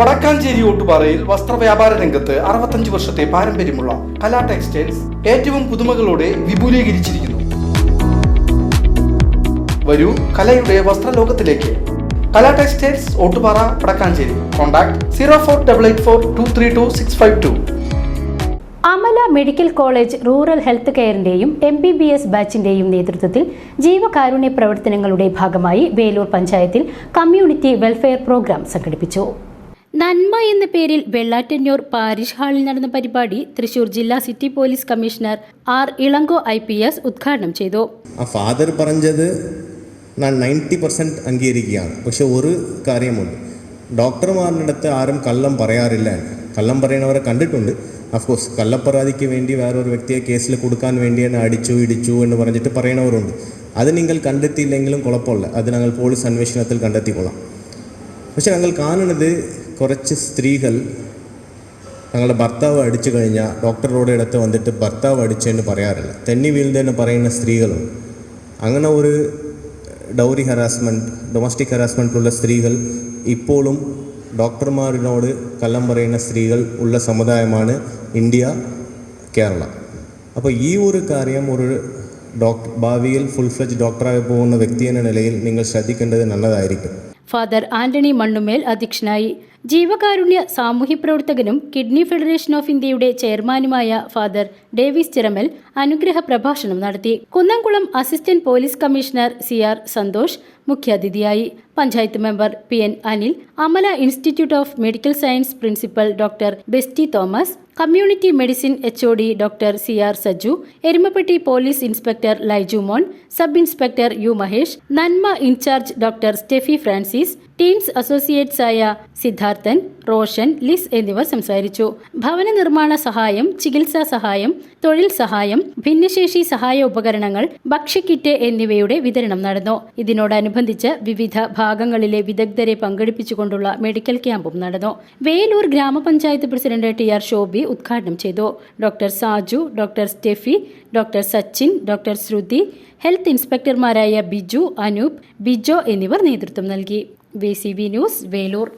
വടക്കാഞ്ചേരി ഓട്ടുപാറയിൽ വസ്ത്രവ്യാപാര രംഗത്ത് അറുപത്തഞ്ച് വർഷത്തെ പാരമ്പര്യമുള്ള കലാ ടെക്സ്റ്റൈൽസ് ഏറ്റവും പുതുമകളോടെ വിപുലീകരിച്ചിരിക്കുന്നു. വരൂ കലയുടെ വസ്ത്രലോകത്തിലേക്ക്. Kala textiles Ottupara Vadakkanchery. Contact zero four double eight four two three two six five two. Amala medical college rural health കെയറിന്റെയും M B B S ബാച്ചിന്റെയും നേതൃത്വത്തിൽ ജീവകാരുണ്യ പ്രവർത്തനങ്ങളുടെ ഭാഗമായി വേലൂർ പഞ്ചായത്തിൽ കമ്മ്യൂണിറ്റി വെൽഫെയർ പ്രോഗ്രാം സംഘടിപ്പിച്ചു. നന്മ എന്ന പേരിൽ വെള്ളാറ്റന്നൂർ പാരിഷ് ഹാളിൽ നടന്ന പരിപാടി തൃശൂർ ജില്ലാ city police commissioner R Ilango I P S ഉദ്ഘാടനം ചെയ്തു. ആ ഫാദർ പറഞ്ഞത് ഞാൻ നയന്റി പെർസെന്റ് അംഗീകരിക്കുകയാണ്. പക്ഷെ ഒരു കാര്യമുണ്ട്. ഡോക്ടർമാരുടെ അടുത്ത് ആരും കള്ളം പറയാറില്ല കള്ളം പറയുന്നവരെ കണ്ടിട്ടുണ്ട്. അഫ്കോഴ്സ് കള്ളപ്പരാതിക്ക് വേണ്ടി വേറൊരു വ്യക്തിയെ കേസിൽ കൊടുക്കാൻ വേണ്ടി തന്നെ അടിച്ചു ഇടിച്ചു എന്ന് പറഞ്ഞിട്ട് പറയണവരുണ്ട് അത് നിങ്ങൾ കണ്ടെത്തിയില്ലെങ്കിലും കുഴപ്പമില്ല. അത് ഞങ്ങൾ പോലീസ് അന്വേഷണത്തിൽ കണ്ടെത്തിക്കൊള്ളാം. പക്ഷെ ഞങ്ങൾ കാണുന്നത് കുറച്ച് സ്ത്രീകൾ തങ്ങളുടെ ഭർത്താവ് അടിച്ചു കഴിഞ്ഞാൽ ഡോക്ടറുടെ അടുത്ത് വന്നിട്ട് ഭർത്താവ് അടിച്ചെന്ന് പറയാറില്ല. തെന്നി വീഴുന്നതെന്ന് പറയുന്ന സ്ത്രീകളുണ്ട് അങ്ങനെ ഒരു ഡൗറി ഹറാസ്മെന്റ് ഡൊമസ്റ്റിക് ഹറാസ്മെന്റിലുള്ള സ്ത്രീകൾ ഇപ്പോഴും ഡോക്ടർമാരിനോട് കള്ളം പറയുന്ന സ്ത്രീകൾ ഉള്ള സമുദായമാണ് ഇന്ത്യ കേരള. അപ്പോൾ ഈ ഒരു കാര്യം ഒരു ഡോക്ടർ ഭാവിയിൽ ഫുൾ ഫ്ലെജ് ഡോക്ടറായി പോകുന്ന വ്യക്തി എന്ന നിലയിൽ നിങ്ങൾ ശ്രദ്ധിക്കേണ്ടത് നല്ലതായിരിക്കും. ഫാദർ ആന്റണി മണ്ണുമേൽ അധ്യക്ഷനായി ജീവകാരുണ്യ സാമൂഹ്യ പ്രവർത്തകനും കിഡ്നി ഫെഡറേഷൻ ഓഫ് ഇന്ത്യയുടെ ചെയർമാനുമായ ഫാദർ ഡേവിസ് ചിറമൽ അനുഗ്രഹ പ്രഭാഷണം നടത്തി. Kunnamkulam assistant police commissioner C R Santhosh മുഖ്യാതിഥിയായി. Panchayat member P N Anil Amala institute of medical science principal doctor Besty Thomas community medicine H O D doctor C R Saju Erumapetty police inspector Laiju Mon sub inspector U Mahesh Nanma incharge doctor Stephy Francis teams associates ആയ Siddharthan Roshan Liz എന്നിവർ സംസാരിച്ചു. ഭവന നിർമ്മാണ സഹായം ചികിത്സാ സഹായം തൊഴിൽ സഹായം ഭിന്നശേഷി സഹായ ഉപകരണങ്ങൾ ഭക്ഷ്യക്കിറ്റ് എന്നിവയുടെ വിതരണം നടന്നു. ഇതിനോടനുബന്ധിച്ച് വിവിധ ഭാഗങ്ങളിലെ വിദഗ്ധരെ പങ്കെടുപ്പിച്ചുകൊണ്ടുള്ള മെഡിക്കൽ ക്യാമ്പും നടന്നു. വേലൂർ ഗ്രാമപഞ്ചായത്ത് പ്രസിഡന്റ് ടി ആർ ഷോബി ഉദ്ഘാടനം ചെയ്തു. Doctor Saju doctor Stephy doctor Sachin doctor Shruti health ഇൻസ്പെക്ടർമാരായ Biju Anoop Bijo എന്നിവർ നേതൃത്വം നൽകി. V C B news Velur.